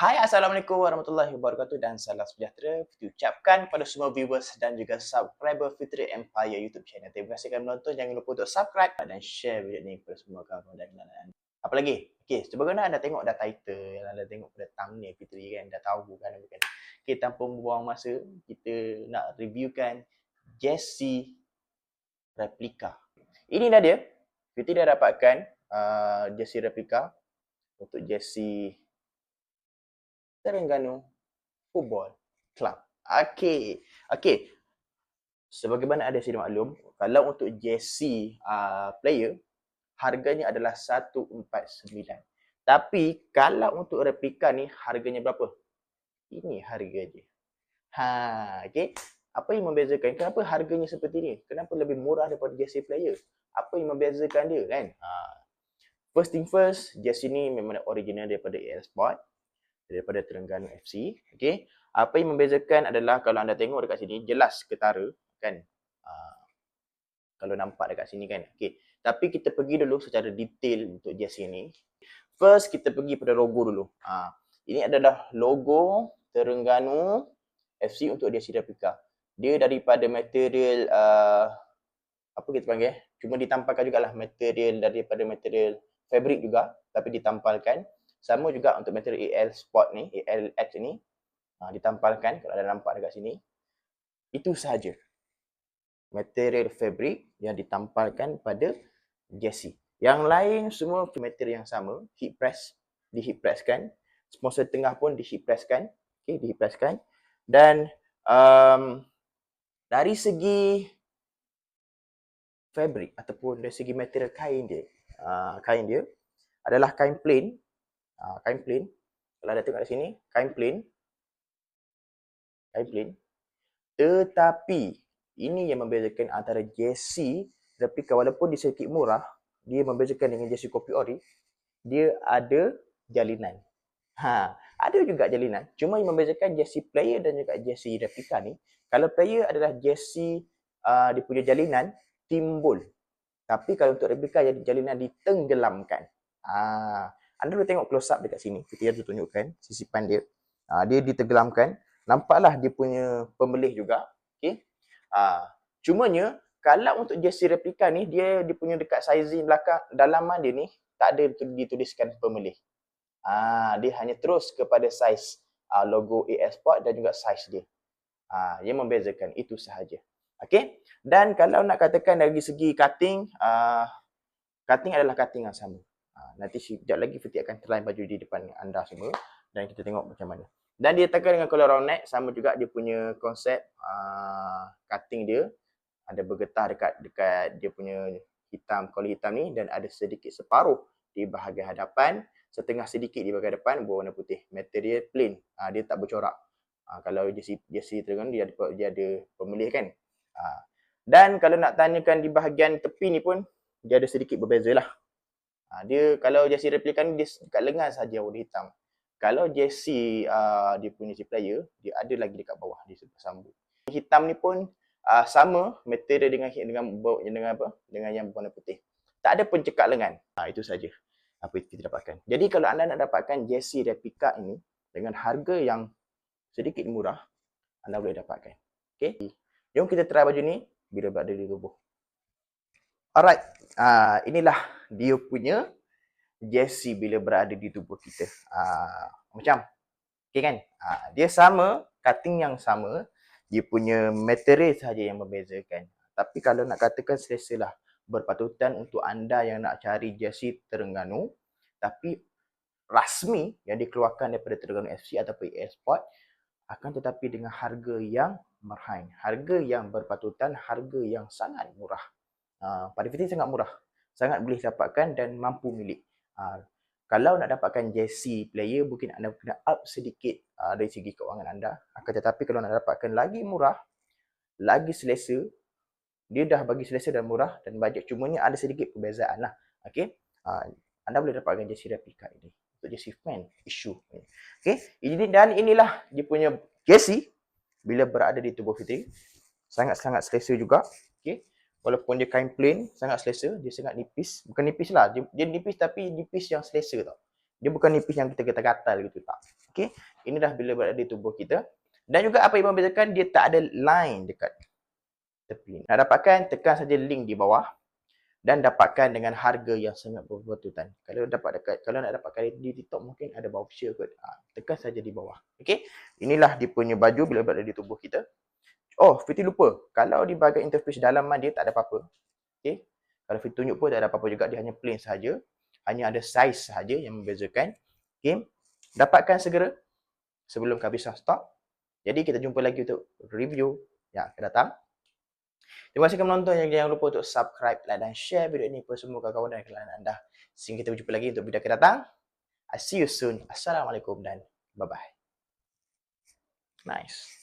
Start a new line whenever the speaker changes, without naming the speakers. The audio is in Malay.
Hai Assalamualaikum warahmatullahi wabarakatuh dan salam sejahtera diucapkan pada semua viewers dan juga subscriber Fitri Empire YouTube channel. Terima kasih kerana menonton. Jangan lupa untuk subscribe dan share video ini kepada semua kawan dan kenalan anda. Apa lagi? Okey, sebagaimana anda tengok dah title, anda tengok pada thumbnail Fitri kan, dah tahu kan bukan. Okey, tanpa membuang masa, kita nak reviewkan Jesse replika. Ini dah dia. Fitri dah dapatkan uh, Jesse replika untuk Jesse Terengganu Football Club. Okey. Okey. Sebagaimana ada sedia maklum, kalau untuk JC uh, player, harganya adalah 149. Tapi kalau untuk replika ni harganya berapa? Ini harga dia. Ha, okey. Apa yang membezakan? Kenapa harganya seperti ni? Kenapa lebih murah daripada JC player? Apa yang membezakan dia kan? Ha. First thing first, JC ni memang original daripada EL Sport daripada Terengganu FC. Okey. Apa yang membezakan adalah kalau anda tengok dekat sini jelas ketara kan. Uh, kalau nampak dekat sini kan. Okey. Tapi kita pergi dulu secara detail untuk jersey ni. First kita pergi pada logo dulu. Uh, ini adalah logo Terengganu FC untuk jersey replika. Dia daripada material uh, apa kita panggil? Cuma ditampalkan jugalah material daripada material fabric juga tapi ditampalkan sama juga untuk material AL Sport ni, ALX ni. Ha, ditampalkan kalau ada nampak dekat sini. Itu sahaja. Material fabric yang ditampalkan pada jersey. Yang lain semua material yang sama. Heat press. Di heat press kan. Sponsor tengah pun di heat press kan. Okay, di heat press kan. Dan um, dari segi fabric ataupun dari segi material kain dia. Uh, kain dia adalah kain plain uh, kain plain. Kalau ada tengok kat sini, kain plain. Kain plain. Tetapi ini yang membezakan antara jersey replika walaupun dia sedikit murah, dia membezakan dengan jersey kopi ori, dia ada jalinan. Ha, ada juga jalinan. Cuma yang membezakan jersey player dan juga jersey replika ni, kalau player adalah jersey uh, dia punya jalinan timbul. Tapi kalau untuk replika jalinan ditenggelamkan. Ha, anda boleh tengok close up dekat sini. Kita ada tunjukkan sisipan dia. Ha, dia ditenggelamkan. Nampaklah dia punya pembelih juga. Okay. Ha, cumanya, kalau untuk jersey replika ni, dia dia punya dekat sizing belakang, dalaman dia ni, tak ada dituliskan pembelih. Ha, dia hanya terus kepada size uh, logo AS Sport dan juga size dia. Ha, yang membezakan, itu sahaja. Okay. Dan kalau nak katakan dari segi cutting, uh, cutting adalah cutting yang sama. Nanti sekejap lagi Fatih akan try baju di depan anda semua dan kita tengok macam mana. Dan dia tekan dengan collar round neck sama juga dia punya konsep uh, cutting dia ada bergetah dekat dekat dia punya hitam collar hitam ni dan ada sedikit separuh di bahagian hadapan, setengah sedikit di bahagian depan berwarna putih. Material plain. Uh, dia tak bercorak. Uh, kalau jersey jersey Terengganu dia ada dia ada pemilih kan. Uh, dan kalau nak tanyakan di bahagian tepi ni pun dia ada sedikit berbeza lah. Ha, dia kalau jersey replika ni dia dekat lengan saja warna hitam. Kalau jersey uh, dia punya si player, dia ada lagi dekat bawah dia sambung. Hitam ni pun uh, sama material dengan dengan dengan apa? Dengan yang warna putih. Tak ada pencekak lengan. Ha, itu saja apa yang kita dapatkan. Jadi kalau anda nak dapatkan jersey replika ini dengan harga yang sedikit murah, anda boleh dapatkan. Okey. Jom kita try baju ni bila berada di tubuh. Alright, uh, inilah dia punya jersey bila berada di tubuh kita. Uh, macam, okay kan? Uh, dia sama, cutting yang sama, dia punya material sahaja yang membezakan. Tapi kalau nak katakan selesa lah, berpatutan untuk anda yang nak cari jersey Terengganu, tapi rasmi yang dikeluarkan daripada Terengganu FC ataupun EA Sport, akan tetapi dengan harga yang merhain. Harga yang berpatutan, harga yang sangat murah. Uh, pada fitting sangat murah. Sangat boleh dapatkan dan mampu milik. Uh, kalau nak dapatkan jersey player, mungkin anda kena up sedikit uh, dari segi keuangan anda. Akan tetapi kalau nak dapatkan lagi murah, lagi selesa, dia dah bagi selesa dan murah dan bajet cumanya ada sedikit perbezaan lah. Okay? Uh, anda boleh dapatkan jersey replika ini. Untuk jersey fan issue. Okay? Ini, dan inilah dia punya jersey bila berada di tubuh fitting. Sangat-sangat selesa juga. Okay? Walaupun dia kain plain sangat selesa dia sangat nipis bukan nipis lah dia, dia nipis tapi nipis yang selesa tau dia bukan nipis yang kita kata gatal gitu tak Okey, ini dah bila berada di tubuh kita. Dan juga apa yang membezakan dia tak ada line dekat tepi. Nak dapatkan tekan saja link di bawah dan dapatkan dengan harga yang sangat berbetutan. Kalau dapat dekat kalau nak dapatkan di TikTok mungkin ada voucher kot. Ha, tekan saja di bawah. Okey. Inilah dia punya baju bila berada di tubuh kita. Oh, Fiti lupa. Kalau di bahagian interface dalaman dia tak ada apa-apa. Okey. Kalau Fiti tunjuk pun tak ada apa-apa juga. Dia hanya plain sahaja. Hanya ada saiz sahaja yang membezakan. Okey. Dapatkan segera sebelum kehabisan stok. Jadi kita jumpa lagi untuk review yang akan datang. Terima kasih kerana menonton. Jangan lupa untuk subscribe, like dan share video ini kepada semua kawan-kawan dan kenalan anda. Sehingga kita berjumpa lagi untuk video akan datang. I see you soon. Assalamualaikum dan bye-bye. Nice.